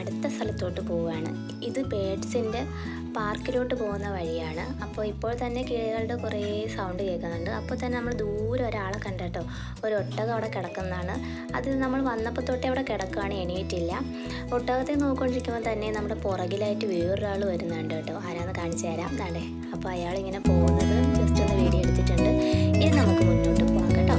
അടുത്ത സ്ഥലത്തോട്ട് പോവുകയാണ്. ഇത് ബേഡ്സിന്റെ പാർക്കിലോട്ട് പോകുന്ന വഴിയാണ്. അപ്പോൾ ഇപ്പോൾ തന്നെ കിളികളുടെ കുറേ സൗണ്ട് കേൾക്കുന്നുണ്ട്. അപ്പോൾ തന്നെ നമ്മൾ ദൂരെ ഒരാളെ കണ്ടട്ടോ. ഒരു ഒട്ടകം അവിടെ കിടക്കുന്നതാണ്. അത് നമ്മൾ വന്നപ്പോൾ തൊട്ടേ അവിടെ കിടക്കുകയാണ് എണീറ്റില്ല. ഒട്ടകത്തെ നോക്കിക്കൊണ്ടിരിക്കുമ്പോൾ തന്നെ നമ്മുടെ പുറകിലായിട്ട് വേറൊരാൾ വരുന്നുണ്ട് കേട്ടോ. ആരാന്ന് കാണിച്ചു തരാം. താണ്ടേ അപ്പോൾ അയാൾ ഇങ്ങനെ പോകുന്നത് ജസ്റ്റ് ഒന്ന് വീഡിയോ എടുത്തിട്ടുണ്ട്. ഇനി നമുക്ക് മുന്നോട്ട് പോകാം കേട്ടോ.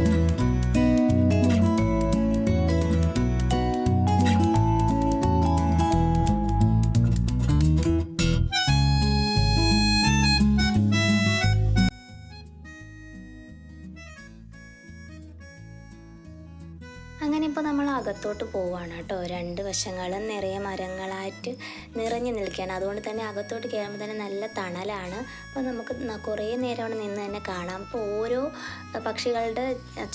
അകത്തോട്ട് പോവുകയാണ് കേട്ടോ. രണ്ട് വശങ്ങളും നിറയെ മരങ്ങളായിട്ട് നിറഞ്ഞു നിൽക്കുകയാണ്. അതുകൊണ്ട് തന്നെ അകത്തോട്ട് കയറുമ്പോൾ തന്നെ നല്ല തണലാണ്. അപ്പോൾ നമുക്ക് കുറേ നേരം അവിടെ നിന്ന് തന്നെ കാണാം. അപ്പോൾ ഓരോ പക്ഷികളുടെ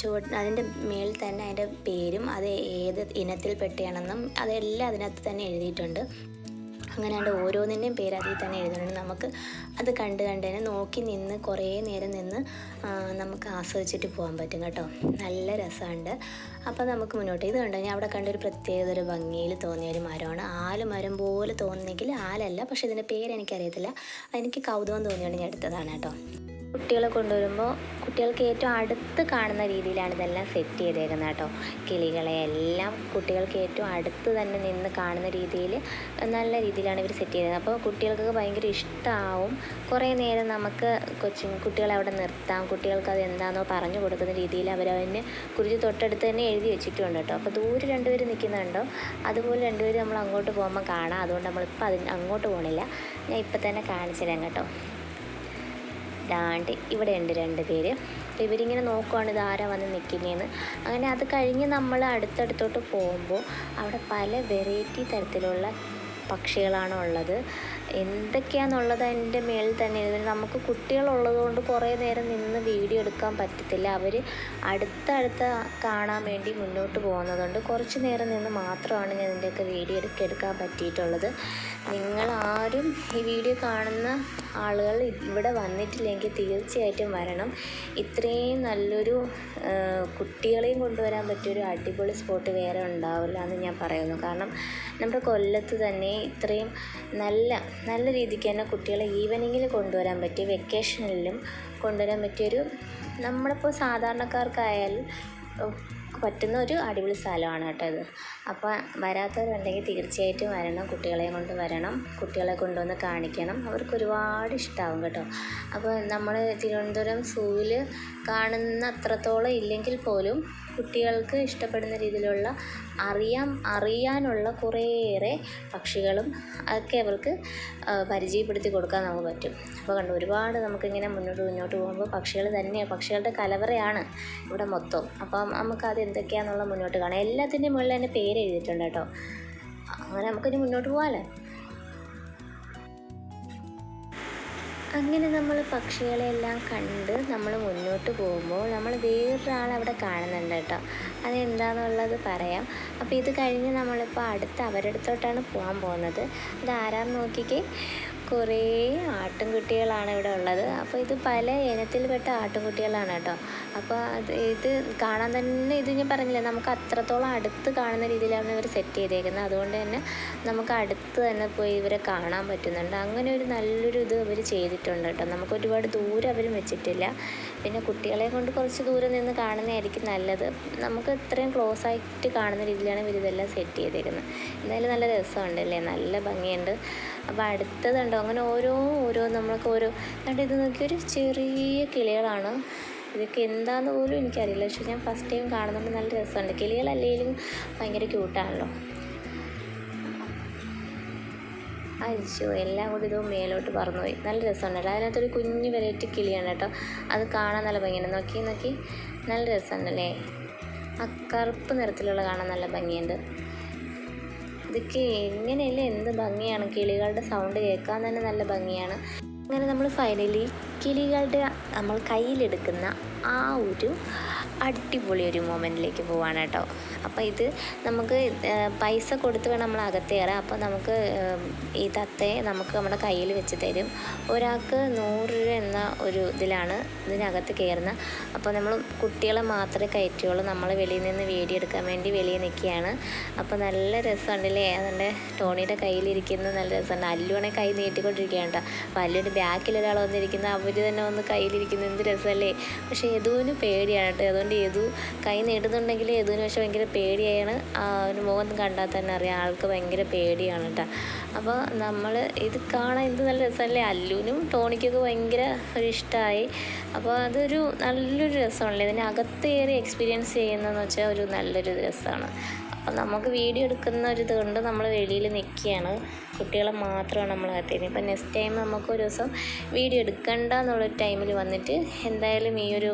ചുവ അതിന്റെ മേളിൽ തന്നെ അതിന്റെ പേരും അത് ഏത് ഇനത്തിൽപ്പെട്ടയാണെന്നും അതെല്ലാം അതിനകത്ത് തന്നെ എഴുതിയിട്ടുണ്ട്. അങ്ങനെയാണ്ട് ഓരോന്നിന്റെയും പേര് അതിൽ തന്നെ എഴുതുന്നുണ്ട് നമുക്ക് അത് കണ്ട് കണ്ട് തന്നെ നോക്കി നിന്ന് കുറേ നേരം നിന്ന് നമുക്ക് ആസ്വദിച്ചിട്ട് പോകാൻ പറ്റും കേട്ടോ. നല്ല രസമുണ്ട്. അപ്പോൾ നമുക്ക് മുന്നോട്ട് ഇത് കണ്ടോ? ഞാൻ അവിടെ കണ്ട ഒരു പ്രത്യേകത ഒരു ഭംഗിയിൽ തോന്നിയ ഒരു മരമാണ്. ആൽ മരം പോലെ തോന്നുന്നെങ്കിൽ ആലല്ല പക്ഷേ ഇതിന്റെ പേര് എനിക്കറിയത്തില്ല എനിക്ക് കൗതുകം തോന്നിയോണ്ട് ഞാൻ എടുത്തതാണ് കേട്ടോ. കുട്ടികളെ കൊണ്ടുവരുമ്പോൾ കുട്ടികൾക്ക് ഏറ്റവും അടുത്ത് കാണുന്ന രീതിയിലാണ് ഇതെല്ലാം സെറ്റ് ചെയ്തേക്കുന്നത് കേട്ടോ. കിളികളെ എല്ലാം കുട്ടികൾക്ക് ഏറ്റവും അടുത്ത് തന്നെ നിന്ന് കാണുന്ന രീതിയിൽ നല്ല രീതിയിലാണ് ഇവർ സെറ്റ് ചെയ്തത് അപ്പോൾ കുട്ടികൾക്കൊക്കെ ഭയങ്കര ഇഷ്ടമാവും കുറേ നേരം നമുക്ക് കൊച്ചു കുട്ടികളെ അവിടെ നിർത്താം. കുട്ടികൾക്ക് അത് എന്താണെന്നോ പറഞ്ഞു കൊടുക്കുന്ന രീതിയിൽ അവരവന് കുറിച്ച് തൊട്ടടുത്ത് തന്നെ എഴുതി വെച്ചിട്ടുണ്ട് കേട്ടോ. അപ്പോൾ ദൂരെ രണ്ടുപേർ നിൽക്കുന്നുണ്ടോ? അതുപോലെ രണ്ടുപേർ നമ്മൾ അങ്ങോട്ട് പോകുമ്പോൾ കാണാം. അതുകൊണ്ട് നമ്മളിപ്പോൾ അതിന് അങ്ങോട്ട് പോകണില്ല ഞാൻ ഇപ്പം തന്നെ കാണിച്ചു തരാം കേട്ടോ. ദാണ്ട് ഇവിടെ ഉണ്ട് രണ്ട് പേര്. അപ്പോൾ ഇവരിങ്ങനെ നോക്കുവാണ് ഇത് ആരാ വന്ന് നിൽക്കുന്നതെന്ന് അങ്ങനെ അത് കഴിഞ്ഞ് നമ്മൾ അടുത്തടുത്തോട്ട് പോകുമ്പോൾ അവിടെ പല വെറൈറ്റി തരത്തിലുള്ള പക്ഷികളാണ് ഉള്ളത്. എന്തൊക്കെയാണെന്നുള്ളത് അതിന്റെ മേളിൽ തന്നെ എഴുതുന്നത് നമുക്ക് കുട്ടികളുള്ളത് കൊണ്ട് കുറേ നേരം നിന്ന് വീഡിയോ എടുക്കാൻ പറ്റത്തില്ല. അവർ അടുത്തടുത്ത് കാണാൻ വേണ്ടി മുന്നോട്ട് പോകുന്നതുകൊണ്ട് കുറച്ച് നേരം നിന്ന് മാത്രമാണ് ഞാൻ ഇതിന്റെയൊക്കെ വീഡിയോ എടുക്കുക എടുക്കാൻ പറ്റിയിട്ടുള്ളത്. നിങ്ങളാരും ഈ വീഡിയോ കാണുന്ന ആളുകൾ ഇവിടെ വന്നിട്ടില്ലെങ്കിൽ തീർച്ചയായിട്ടും വരണം. ഇത്രയും നല്ലൊരു കുട്ടികളെയും കൊണ്ടുവരാൻ പറ്റിയൊരു അടിപൊളി സ്പോട്ട് വേറെ ഉണ്ടാവില്ല എന്ന് ഞാൻ പറയുന്നു. കാരണം നമ്മുടെ കൊല്ലത്ത് തന്നെ ഇത്രയും നല്ല നല്ല രീതിക്ക് തന്നെ കുട്ടികളെ ഈവനിങ്ങിൽ കൊണ്ടുവരാൻ പറ്റിയ വെക്കേഷനിലും കൊണ്ടുവരാൻ പറ്റിയൊരു നമ്മളിപ്പോൾ സാധാരണക്കാർക്കായാലും പറ്റുന്ന ഒരു അടിപൊളി സ്ഥലമാണ് കേട്ടോ ഇത്. അപ്പോൾ വരാത്തവരുണ്ടെങ്കിൽ തീർച്ചയായിട്ടും വരണം കുട്ടികളെ കൊണ്ട് വരണം കുട്ടികളെ കൊണ്ടുവന്ന് കാണിക്കണം. അവർക്ക് ഒരുപാട് ഇഷ്ടമാവും കേട്ടോ. അപ്പോൾ നമ്മൾ തിരുവനന്തപുരം സൂവിൽ കാണുന്ന അത്രത്തോളം ഇല്ലെങ്കിൽ പോലും കുട്ടികൾക്ക് ഇഷ്ടപ്പെടുന്ന രീതിയിലുള്ള അറിയാം അറിയാനുള്ള കുറേയേറെ പക്ഷികളും അതൊക്കെ അവർക്ക് പരിചയപ്പെടുത്തി കൊടുക്കാൻ നമുക്ക് പറ്റും. അപ്പോൾ കണ്ടു ഒരുപാട് നമുക്കിങ്ങനെ മുന്നോട്ട് മുന്നോട്ട് പോകുമ്പോൾ പക്ഷികൾ തന്നെയാണ് പക്ഷികളുടെ കലവറയാണ് ഇവിടെ മൊത്തം. അപ്പം നമുക്കത് എന്തൊക്കെയാണെന്നുള്ള മുന്നോട്ട് കാണാം. എല്ലാത്തിന്റെയും മുകളിൽ തന്നെ പേര് എഴുതിയിട്ടുണ്ട് കേട്ടോ. അങ്ങനെ നമുക്കിനി മുന്നോട്ട് പോകാമല്ലോ? അങ്ങനെ നമ്മൾ പക്ഷികളെല്ലാം കണ്ട് നമ്മൾ മുന്നോട്ട് പോകുമ്പോൾ നമ്മൾ വേറൊരാൾ അവിടെ കാണുന്നുണ്ട് കേട്ടോ. അതെന്താണെന്നുള്ളത് പറയാം. അപ്പോൾ ഇത് കഴിഞ്ഞ് നമ്മളിപ്പോൾ അടുത്ത് അവരുടെ അടുത്തോട്ടാണ് പോകാൻ പോകുന്നത്. അതാരാന്ന് നോക്കിക്കേ? കുറേ ആട്ടിൻകുട്ടികളാണ് ഇവിടെ ഉള്ളത്. അപ്പോൾ ഇത് പല ഇനത്തിൽപ്പെട്ട ആട്ടിൻകുട്ടികളാണ് കേട്ടോ. അപ്പോൾ അത് ഇത് കാണാൻ തന്നെ ഇത് ഞാൻ പറഞ്ഞില്ലേ നമുക്ക് അത്രത്തോളം അടുത്ത് കാണുന്ന രീതിയിലാണ് ഇവർ സെറ്റ് ചെയ്തേക്കുന്നത്. അതുകൊണ്ട് തന്നെ നമുക്ക് അടുത്ത് തന്നെ പോയി ഇവരെ കാണാൻ പറ്റുന്നുണ്ട്. അങ്ങനെ ഒരു നല്ലൊരു ഇത് അവർ ചെയ്തിട്ടുണ്ട് കേട്ടോ. നമുക്ക് ഒരുപാട് ദൂരം അവരും വെച്ചിട്ടില്ല. പിന്നെ കുട്ടികളെ കൊണ്ട് കുറച്ച് ദൂരം നിന്ന് കാണുന്നതായിരിക്കും നല്ലത്. നമുക്ക് ഇത്രയും ക്ലോസ് ആയിട്ട് കാണുന്ന രീതിയിലാണ് ഇവർ ഇതെല്ലാം സെറ്റ് ചെയ്തേക്കുന്നത്. എന്തായാലും നല്ല രസമുണ്ട് അല്ലേ? നല്ല ഭംഗിയുണ്ട്. അപ്പോൾ അടുത്തതുണ്ടോ? അങ്ങനെ ഓരോ ഓരോ നമ്മൾക്ക് ഓരോ. എന്നിട്ട് ഇത് നോക്കി ഒരു ചെറിയ കിളികളാണ്. ഇതൊക്കെ എന്താന്ന് പോലും എനിക്കറിയില്ല. പക്ഷേ ഞാൻ ഫസ്റ്റ് ടൈം കാണുന്നുണ്ട് നല്ല രസമുണ്ട്. കിളികളല്ലെങ്കിലും ഭയങ്കര ക്യൂട്ടാണല്ലോ അയ്യോ എല്ലാം കൂടി ഇതും മേലോട്ട് പറന്നുപോയി. നല്ല രസമുണ്ട്. കേട്ടോ അതിനകത്തൊരു കുഞ്ഞു വെറൈറ്റി കിളിയാണ് കേട്ടോ. അത് കാണാൻ നല്ല ഭംഗിയാണ് നോക്കി നോക്കി. നല്ല രസമുണ്ടല്ലേ? ആ കറുപ്പ് നിറത്തിലുള്ള കാണാൻ നല്ല ഭംഗിയുണ്ട്. ഇതൊക്കെ എങ്ങനെയല്ലേ എന്ത് ഭംഗിയാണ്? കിളികളുടെ സൗണ്ട് കേൾക്കാൻ തന്നെ നല്ല ഭംഗിയാണ്. അങ്ങനെ നമ്മൾ ഫൈനലി കിളികളുടെ നമ്മൾ കയ്യിലെടുക്കുന്ന ആ ഒരു അടിപൊളി ഒരു മൊമെന്റിലേക്ക് പോവാണ് കേട്ടോ. അപ്പോൾ ഇത് നമുക്ക് പൈസ കൊടുത്ത് വേണം നമ്മൾ അകത്ത് കയറാൻ. അപ്പോൾ നമുക്ക് ഈ തത്തയെ നമുക്ക് നമ്മുടെ കയ്യിൽ വെച്ച് തരും. ഒരാൾക്ക് നൂറ് രൂപ എന്ന ഒരു ഇതിലാണ് ഇതിനകത്ത് കയറുന്നത്. അപ്പോൾ നമ്മൾ കുട്ടികളെ മാത്രമേ കയറ്റുള്ളൂ നമ്മൾ വെളിയിൽ നിന്ന് വേടിയെടുക്കാൻ വേണ്ടി വെളിയിൽ നിൽക്കുകയാണ്. അപ്പോൾ നല്ല രസമുണ്ടല്ലേ? അതുകൊണ്ട് ടോണിയുടെ കയ്യിലിരിക്കുന്നത് നല്ല രസമുണ്ട്. അല്ലുവാണെങ്കിൽ കൈ നീട്ടിക്കൊണ്ടിരിക്കുകയാണ് കേട്ടോ. അപ്പോൾ അല്ലുവിന്റെ ബാക്കിൽ ഒരാൾ വന്നിരിക്കുന്നത് അവർ തന്നെ വന്ന് കയ്യിലിരിക്കുന്നത് എന്ത് രസമല്ലേ? പക്ഷേ യദുവിന് പേടിയാണ് കേട്ടോ. അതുകൊണ്ട് യദു കൈ നീട്ടുന്നുണ്ടെങ്കിൽ യദുവിന് പക്ഷേ ഭയങ്കര പേടിയാണ്. ഒരു മുഖം കണ്ടാൽ തന്നെ അറിയാം. ആൾക്ക് ഭയങ്കര പേടിയാണ് കേട്ടോ. അപ്പോൾ നമ്മൾ ഇത് കാണാൻ എന്ത് നല്ല രസമല്ലേ? അല്ലുവിനും ടോണിക്കൊക്കെ ഭയങ്കര ഒരു ഇഷ്ടമായി. അപ്പോൾ അതൊരു നല്ലൊരു രസമാണല്ലേ? ഇതിനകത്ത് എക്സ്പീരിയൻസ് ചെയ്യുന്നതെന്ന് വെച്ചാൽ ഒരു നല്ലൊരു രസമാണ്. അപ്പം നമുക്ക് വീഡിയോ എടുക്കുന്ന ഒരു ഇത് കൊണ്ട് നമ്മൾ വെളിയിൽ നിൽക്കുകയാണ്. കുട്ടികളെ മാത്രമാണ് നമ്മൾ അകത്തേന് ഇപ്പം നെക്സ്റ്റ് ടൈം നമുക്ക് ഒരു ദിവസം വീഡിയോ എടുക്കണ്ട എന്നുള്ളൊരു ടൈമിൽ വന്നിട്ട് എന്തായാലും ഈ ഒരു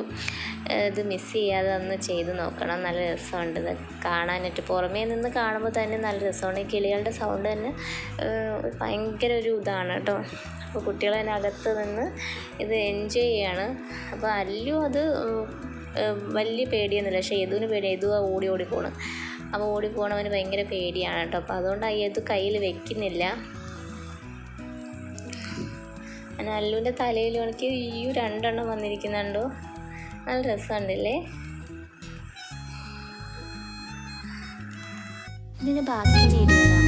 ഇത് മിസ് ചെയ്യാതെ ഒന്ന് ചെയ്ത് നോക്കണം. നല്ല രസമുണ്ട് ഇത് കാണാനായിട്ട്. പുറമേ നിന്ന് കാണുമ്പോൾ തന്നെ നല്ല രസമാണ്. ഈ കിളികളുടെ സൗണ്ട് തന്നെ ഭയങ്കര ഒരു ഇതാണ് കേട്ടോ. അപ്പോൾ കുട്ടികൾ തന്നെ നിന്ന് ഇത് എൻജോയ് ചെയ്യാണ്. അപ്പോൾ അല്ലു അത് വലിയ പേടിയൊന്നുമില്ല. പക്ഷേ യദുവിന് പേടി യദു ഓടി ഓടി പോണ്. അപ്പോൾ ഓടി പോകണവന് ഭയങ്കര പേടിയാണ് കേട്ടോ. അപ്പോൾ അതുകൊണ്ട് യദു കയ്യിൽ വെക്കുന്നില്ല. അങ്ങനെ അല്ലുവിന്റെ തലയിൽ എനിക്ക് ഈ രണ്ടെണ്ണം വന്നിരിക്കുന്നുണ്ടോ? നല്ല രസമുണ്ടല്ലേ ഇതിന് ബാക്കി വീഡിയോ